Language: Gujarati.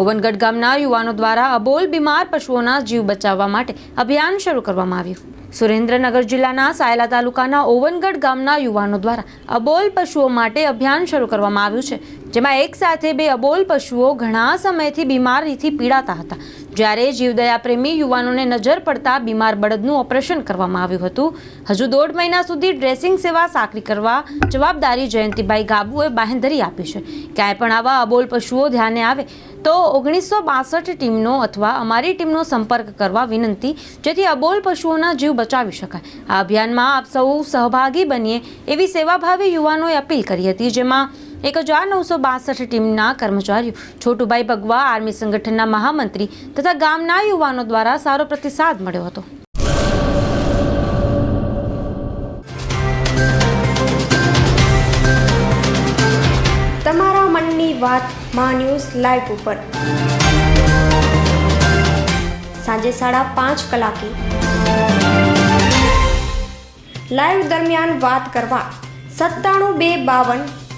ઓવનગઢ ગામના યુવાનો દ્વારા અબોલ બીમાર પશુઓના જીવ બચાવવા માટે અભિયાન શરૂ કરવામાં આવ્યું. સુરેન્દ્રનગર જિલ્લાના સાયલા તાલુકાના ઓવનગઢ ગામના યુવાનો દ્વારા અબોલ પશુઓ માટે અભિયાન શરૂ કરવામાં આવ્યું છે. જેમાં એક સાથે બે અબોલ પશુઓ ઘણા સમયથી બીમારીથી પીડાતા હતા. જ્યારે જીવદયા પ્રેમી યુવાનોને નજર પડતા બીમાર બળદનું ઓપરેશન કરવામાં આવ્યું હતું. હજુ દોઢ મહિના સુધી ડ્રેસિંગ સેવા સાકરી કરવા જવાબદારી જયંતિભાઈ ગાબુએ બાહેંધરી આપી છે. ક્યાંય પણ આવા અબોલ પશુઓ ધ્યાને આવે, તો ઓગણીસો બાસઠ ટીમનો અથવા અમારી ટીમનો સંપર્ક કરવા વિનંતી, જેથી અબોલ પશુઓના જીવ બચાવી શકાય. આ અભિયાનમાં આપ સૌ સહભાગી બનીએ એવી સેવાભાવી યુવાનોએ અપીલ કરી હતી, જેમાં એક હજાર નવસો બાસઠ ટીમના કર્મચારીઓ, છોટુભાઈ ભગવા, આર્મી સંગઠનના મહામંત્રી તથા ગામના યુવાનો દ્વારા સારો પ્રતિસાદ મળ્યો હતો. તમારા મનની વાત મા ન્યૂઝ લાઈવ ઉપર. સાંજે સાડા પાંચ કલાકે. લાઈવ દરમિયાન વાત કરવા સત્તાણું બે બાવન